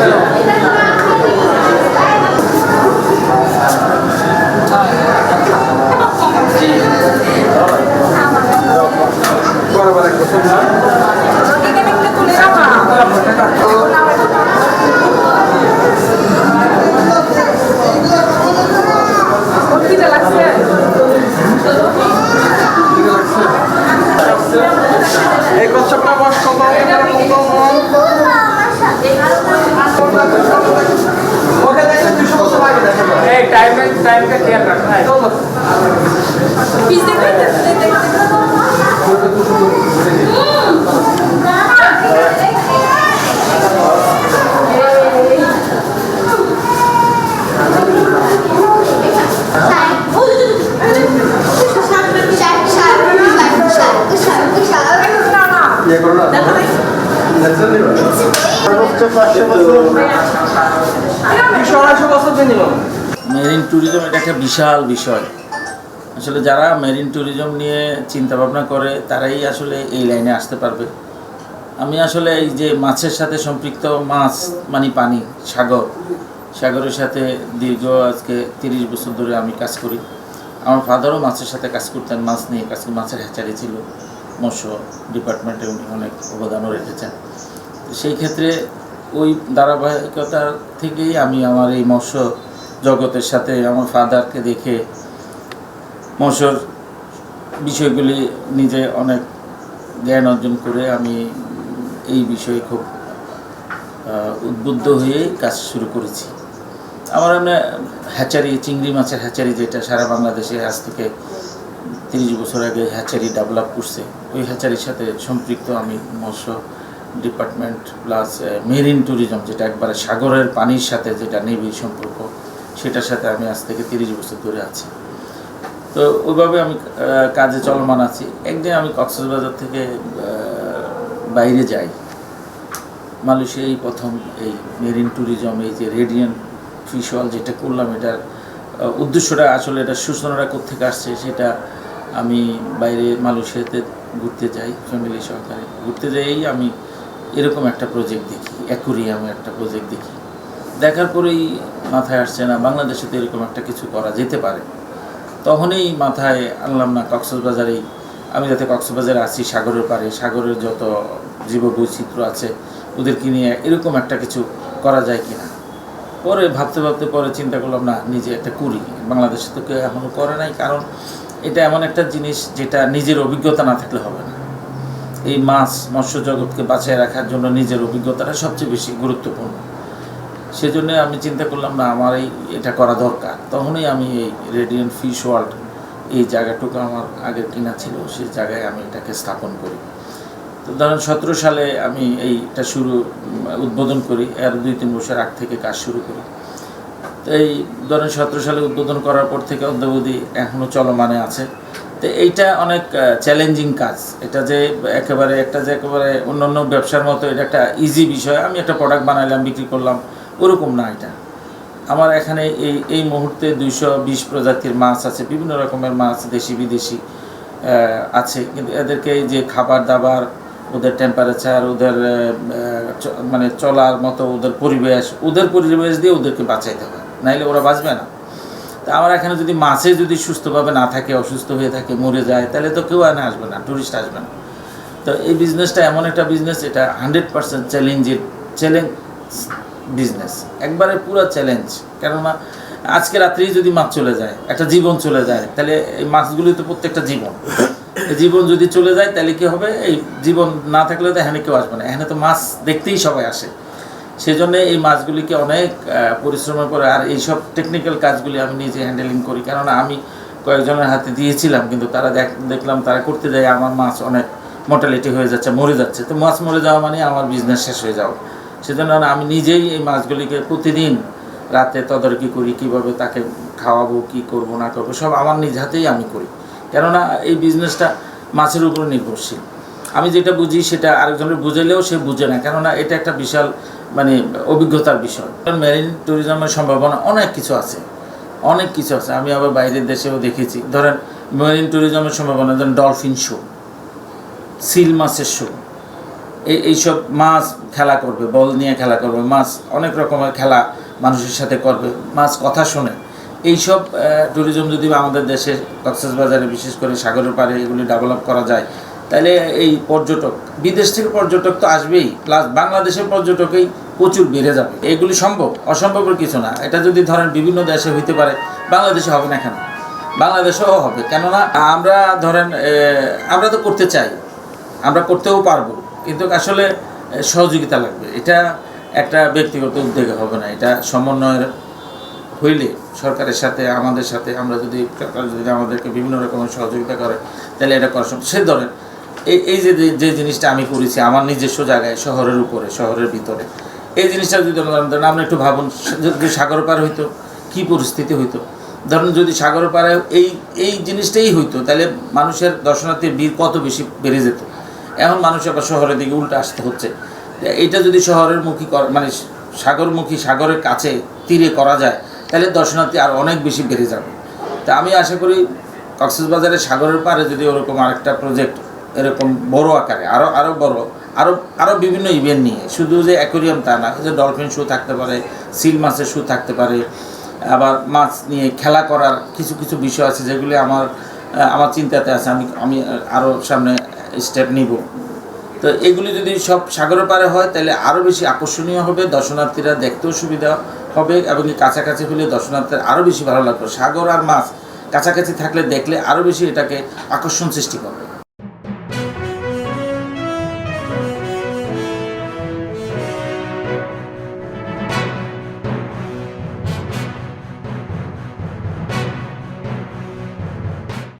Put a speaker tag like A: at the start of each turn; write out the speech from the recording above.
A: এই ইয়ে করো না?
B: মেরিন ট্যুরিজম এটা একটা বিশাল বিষয়। আসলে যারা মেরিন ট্যুরিজম নিয়ে চিন্তা ভাবনা করে তারাই আসলে এই লাইনে আসতে পারবে। আমি আসলে এই যে মাছের সাথে সম্পৃক্ত মাছ মানে পানি সাগর সাগরের সাথে দীর্ঘ আজকে তিরিশ বছর ধরে আমি কাজ করি। আমার ফাদারও মাছের সাথে কাজ করতেন মাছ নিয়ে কাজ মাছের হ্যাচারি ছিল। মৎস্য ডিপার্টমেন্টে উনি অনেক অবদানও রেখেছেন। সেই ক্ষেত্রে ওই ধারাবাহিকতা থেকেই আমি আমার এই মৎস্য জগতের সাথে আমার ফাদারকে দেখে মৎস্যর বিষয়গুলি নিজে অনেক জ্ঞান অর্জন করে আমি এই বিষয়ে খুব উদ্বুদ্ধ হয়ে কাজ শুরু করেছি। আমার এমনি হ্যাচারি, চিংড়ি মাছের হ্যাচারি যেটা সারা বাংলাদেশে আজ থেকে তিরিশ বছর আগে হ্যাচারি ডেভেলপ করছে। ওই হ্যাচারির সাথে সম্পৃক্ত আমি মৎস্য ডিপার্টমেন্ট প্লাস মেরিন ট্যুরিজম যেটা একবারে সাগরের পানির সাথে যেটা নিবিড় সম্পর্ক, সেটার সাথে আমি আজ থেকে তিরিশ বছর ধরে আছি। তো ওইভাবে আমি কাজে চলমান আছি। একদিন আমি কক্সবাজার থেকে বাইরে যাই। মালয়েশিয়া এই প্রথম এই মেরিন ট্যুরিজম এই যে রেডিয়ান ফিশওয়াল যেটা করলাম, এটার উদ্দেশ্যটা আসলে এটা সূচনাটা কোথেকে আসছে, সেটা আমি বাইরে মালয়েশিয়াতে ঘুরতে যাই ফ্যামিলি সহকারে ঘুরতে যাই, আমি এরকম একটা প্রজেক্ট দেখি অ্যাকুরিয়ামে একটা প্রজেক্ট দেখি। দেখার পরেই মাথায় আসছে না, বাংলাদেশে তো এরকম একটা কিছু করা যেতে পারে। তখনই মাথায় আনলাম না, কক্সবাজারেই। আমি যাতে কক্সবাজারে আছি, সাগরের পাড়ে, সাগরের যত জীববৈচিত্র্য আছে, ওদেরকে নিয়ে এরকম একটা কিছু করা যায় কি না পরে ভাবতে ভাবতে পরে চিন্তা করলাম, না, নিজে একটা করি। বাংলাদেশে তো কেউ এখনও করে নাই, কারণ এটা এমন একটা জিনিস যেটা নিজের অভিজ্ঞতা না থাকলে হবে না। এই মাছ মৎস্য জগৎকে বাঁচিয়ে রাখার জন্য নিজের অভিজ্ঞতাটা সবচেয়ে বেশি গুরুত্বপূর্ণ। সেজন্য আমি চিন্তা করলাম, না, আমার এই এটা করা দরকার। তখনই আমি এই রেডিয়েন্ট ফিশ ওয়ার্ল্ড এই জায়গাটুকু আমার আগের কিনা ছিল, সেই জায়গায় আমি এটাকে স্থাপন করি। তো ধরেন সতেরো সালে আমি এইটা শুরু উদ্বোধন করি, এর দুই তিন বছর আগ থেকে কাজ শুরু করি। এই ধরেন সতেরো সালে উদ্বোধন করার পর থেকে অদ্যাবধি এখনও চলমানে আছে। তো এইটা অনেক চ্যালেঞ্জিং কাজ। এটা যে একেবারে, একটা যে একেবারে অন্য অন্য ব্যবসার মতো এটা একটা ইজি বিষয়। আমি একটা প্রোডাক্ট বানাইলাম, বিক্রি করলাম, ওরকম না এটা। আমার এখানে এই এই মুহূর্তে দুইশো বিশ প্রজাতির মাছ আছে, বিভিন্ন রকমের মাছ, দেশি, বিদেশি আছে। কিন্তু এদেরকে যে খাবার দাবার, ওদের টেম্পারেচার ওদের মানে চলার মতো, ওদের পরিবেশ ওদের পরিবেশ দিয়ে ওদেরকে বাঁচাইতে হবে। নাইলে ওরা বাঁচবে না। তা আমার এখানে যদি মাছে যদি সুস্থভাবে না থাকে, অসুস্থ হয়ে থাকে, মরে যায়, তাহলে তো কেউ এনে আসবে না টুরিস্ট আসবে না। তো এই বিজনেসটা এমন একটা বিজনেস এটা হান্ড্রেড পার্সেন্ট চ্যালেঞ্জের চ্যালেঞ্জ বিজনেস একবারে পুরো চ্যালেঞ্জ কেননা, আজকে রাত্রেই যদি মাছ চলে যায়, একটা জীবন চলে যায়, তাহলে এই মাছগুলি তো প্রত্যেকটা জীবন। জীবন যদি চলে যায়, তাহলে কি হবে? এই জীবন না থাকলে তো এখানে কেউ আসবে না। এখানে তো মাছ দেখতেই সবাই আসে। সেজন্য এই মাছগুলিকে অনেক পরিশ্রমের পরে আর এইসব টেকনিক্যাল কাজগুলি আমি নিজে হ্যান্ডেলিং করি। কেননা আমি কয়েকজনের হাতে দিয়েছিলাম, কিন্তু তারা দেখ- দেখলাম তারা করতে যায় আমার মাছ অনেক মোটালিটি হয়ে যাচ্ছে, মরে যাচ্ছে। তো মাছ মরে যাওয়া মানে আমার বিজনেস শেষ হয়ে যাওয়া। সেজন্য আমি নিজেই এই মাছগুলিকে প্রতিদিন রাতে তদারকি করি, কীভাবে তাকে খাওয়াবো, কি করব, না করব, সব আমার নিজ হাতেই আমি করি। কেননা এই বিজনেসটা মাছের উপর নির্ভরশীল। আমি যেটা বুঝি সেটা আরেকজনের বুঝালেও সে বুঝে না। কেননা এটা একটা বিশাল মানে অভিজ্ঞতার বিষয়। মেরিন ট্যুরিজমের সম্ভাবনা অনেক কিছু আছে। অনেক কিছু আছে। আমি আবার বাইরের দেশেও দেখেছি। ধরেন মেরিন ট্যুরিজমের সম্ভাবনা, ধরেন ডলফিন শো সিল মাছের শো এই এইসব মাছ খেলা করবে, বল নিয়ে খেলা করবে, মাছ অনেক রকমের খেলা মানুষের সাথে করবে, মাছ কথা শোনে। এইসব ট্যুরিজম যদি আমাদের দেশে কক্সবাজারে বিশেষ করে সাগরের পাড়ে এগুলি ডেভেলপ করা যায় তাহলে এই পর্যটক, বিদেশ থেকে পর্যটক তো আসবেই প্লাস বাংলাদেশের পর্যটকেই প্রচুর বেড়ে যাবে। এগুলি সম্ভব? অসম্ভবের কিছু না। এটা যদি ধরেন বিভিন্ন দেশে হইতে পারে, বাংলাদেশে হবে না কেন? বাংলাদেশেও হবে। কেননা আমরা ধরেন আমরা তো করতে চাই। আমরা করতেও পারব। কিন্তু আসলে সহযোগিতা লাগবে। এটা একটা ব্যক্তিগত উদ্যোগে হবে না। এটা সমন্বয়ের হইলে সরকারের সাথে, আমাদের সাথে, আমরা যদি, সরকার যদি আমাদেরকে বিভিন্ন রকমের সহযোগিতা করে, তাহলে এটা করা সম্ভব। সে ধরেন এই যে যে জিনিসটা আমি করেছি আমার নিজস্ব জায়গায়, শহরের উপরে, শহরের ভিতরে, এই জিনিসটা যদি ধরেন আপনি একটু ভাবুন যদি সাগর পার হইতো, কী পরিস্থিতি হইতো? ধরুন যদি সাগর পারে এই এই জিনিসটাই হইতো, তাহলে মানুষের দর্শনার্থীর ভিড় কত বেশি বেড়ে যেত? এখন মানুষ আবার শহরের দিকে উল্টো আসতে হচ্ছে। এটা যদি শহরের মুখী মানে সাগরমুখী, সাগরের কাছে তীরে করা যায়, তাহলে দর্শনার্থী আর অনেক বেশি বেড়ে যাবে। তা আমি আশা করি কক্সবাজারের সাগরের পাড়ে যদি ওরকম আরেকটা প্রজেক্ট এরকম বড় আকারে আরও আরও বড় আরও আরও বিভিন্ন ইভেন্ট নিয়ে। শুধু যে অ্যাকোরিয়াম তা না, যে ডলফিন শু থাকতে পারে সিল মাছের শো থাকতে পারে, আবার মাছ নিয়ে খেলা করার কিছু কিছু বিষয় আছে যেগুলি আমার আমার চিন্তাতে আছে। আমি আমি আরও সামনে স্টেপ নিব। তো এগুলি যদি সব সাগরের পারে হয়, তাহলে আরও বেশি আকর্ষণীয় হবে, দর্শনার্থীরা দেখতেও সুবিধা হবে এবং কাছাকাছি হলে দর্শনার্থীর আরও বেশি ভালো লাগবে। সাগর আর মাছ কাছাকাছি থাকলে দেখলে আরও বেশি এটাকে আকর্ষণ সৃষ্টি করবে।